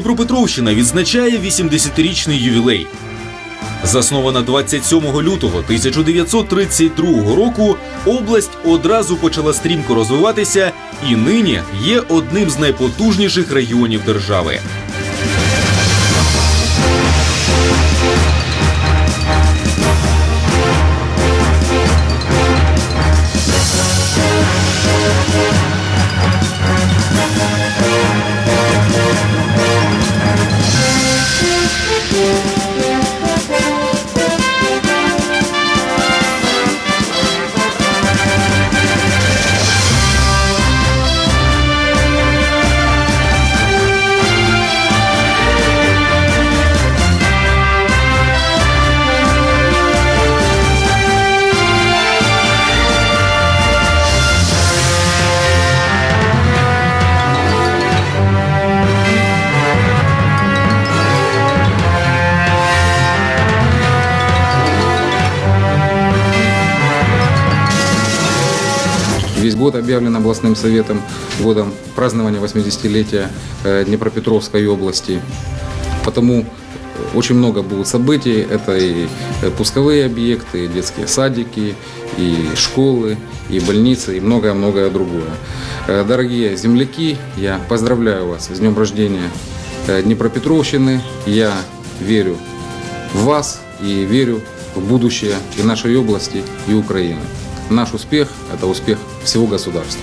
Дніпропетровщина відзначає 80-річний ювілей. Заснована 27 лютого 1932 року, область одразу почала стрімко розвиватися і нині є одним з найпотужніших регіонів держави. Год объявлен областным советом годом празднования 80-летия э, Днепропетровской области. Потому очень много будет событий. Это и э, пусковые объекты, и детские садики, и школы, и больницы, и многое-многое другое. Э, Дорогие земляки, я поздравляю вас с днем рождения э, Днепропетровщины. Я верю в вас и верю в будущее и нашей области, и Украины. Наш успех – это успех всего государства.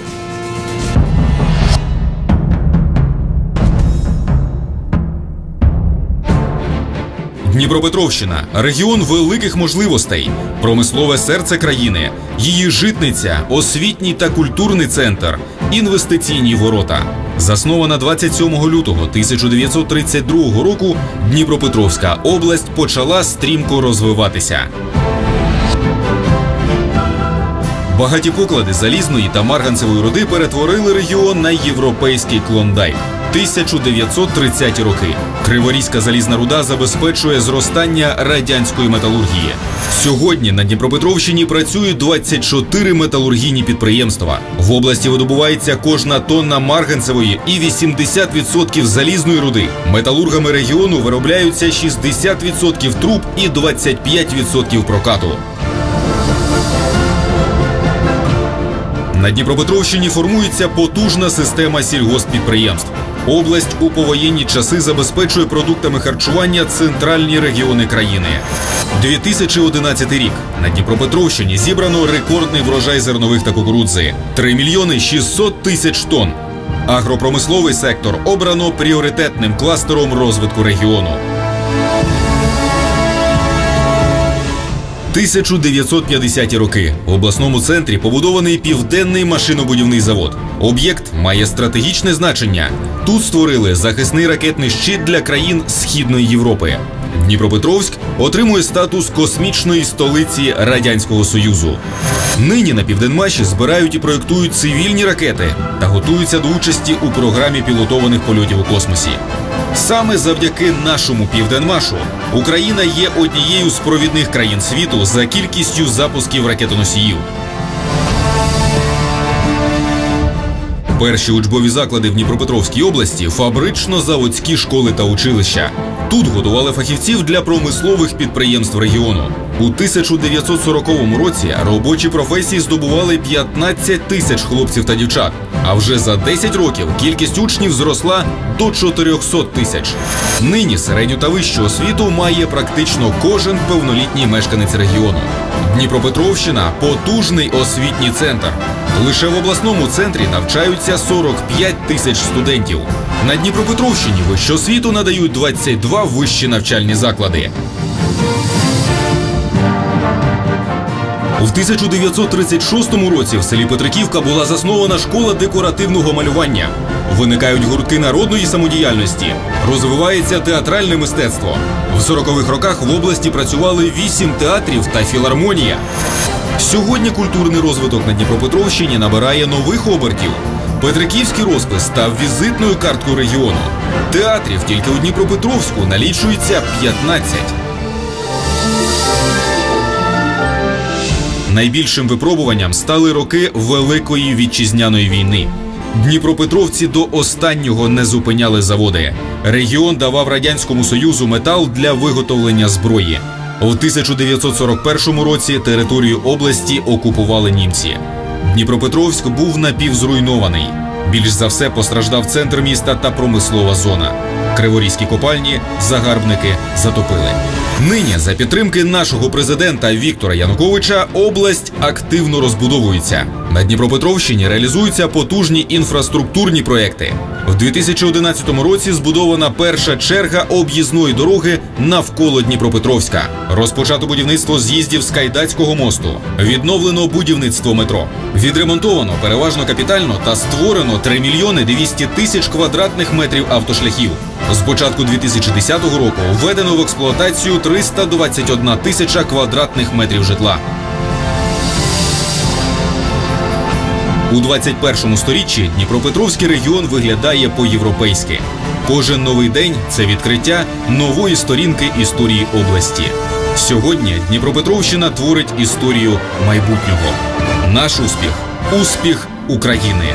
Дніпропетровщина регіон великих можливостей, промислове серце країни, її житниця, освітній та культурний центр, інвестиційні ворота. Заснована 27 лютого 1932 року, Дніпропетровська область почала стрімко розвиватися. Багаті поклади залізної та марганцевої руди перетворили регіон на європейський клондайк. 1930 роки. Криворізька залізна руда забезпечує зростання радянської металургії. Сьогодні на Дніпропетровщині працюють 24 металургійні підприємства. В області видобувається кожна тонна марганцевої і 80% залізної руди. Металургами регіону виробляються 60% труб і 25% прокату. На Дніпропетровщині формується потужна система сільгосппідприємств. Область у повоєнні часи забезпечує продуктами харчування центральні регіони країни. 2011 рік на Дніпропетровщині зібрано рекордний врожай зернових та кукурудзи 3 мільйони 600 тисяч тонн. Агропромисловий сектор обрано пріоритетним кластером розвитку регіону. 1950-ті роки в обласному центрі побудований південний машинобудівний завод. Об'єкт має стратегічне значення. Тут створили захисний ракетний щит для країн Східної Європи. Дніпропетровськ отримує статус космічної столиці Радянського Союзу. Нині на Південмаші збирають і проєктують цивільні ракети та готуються до участі у програмі пілотованих польотів у космосі. Саме завдяки нашому південмашу Україна є однією з провідних країн світу за кількістю запусків ракетоносіїв. Перші учбові заклади в Дніпропетровській області фабрично-заводські школи та училища. Тут готували фахівців для промислових підприємств регіону. У 1940 році робочі професії здобували 15 тисяч хлопців та дівчат. А вже за 10 років кількість учнів зросла до 400 тисяч. Нині середню та вищу освіту має практично кожен повнолітній мешканець регіону. Дніпропетровщина потужний освітній центр. Лише в обласному центрі навчаються 45 тисяч студентів. На Дніпропетровщині вищу освіту надають 22 вищі навчальні заклади. У 1936 році в селі Петриківка була заснована школа декоративного малювання. Виникають гуртки народної самодіяльності, розвивається театральне мистецтво. В 40-х роках в області працювали вісім театрів та філармонія. Сьогодні культурний розвиток на Дніпропетровщині набирає нових обертів. Петриківський розпис став візитною карткою регіону. Театрів тільки у Дніпропетровську налічується 15. Найбільшим випробуванням стали роки Великої вітчизняної війни. Дніпропетровці до останнього не зупиняли заводи. Регіон давав радянському союзу метал для виготовлення зброї. У 1941 році територію області окупували німці. Дніпропетровськ був напівзруйнований. Більш за все постраждав центр міста та промислова зона. Криворізькі копальні загарбники затопили. Нині за підтримки нашого президента Віктора Януковича область активно розбудовується. На Дніпропетровщині реалізуються потужні інфраструктурні проекти. В 2011 році збудована перша черга об'їзної дороги навколо Дніпропетровська. Розпочато будівництво з'їздів з Кайдацького мосту. Відновлено будівництво метро. Відремонтовано переважно капітально та створено 3 мільйони 200 тисяч квадратних метрів автошляхів. З початку 2010 року введено в експлуатацію 321 тисяча квадратних метрів житла. У 21 сторіччі Дніпропетровський регіон виглядає по-європейськи. Кожен новий день це відкриття нової сторінки історії області. Сьогодні Дніпропетровщина творить історію майбутнього. Наш успіх успіх України.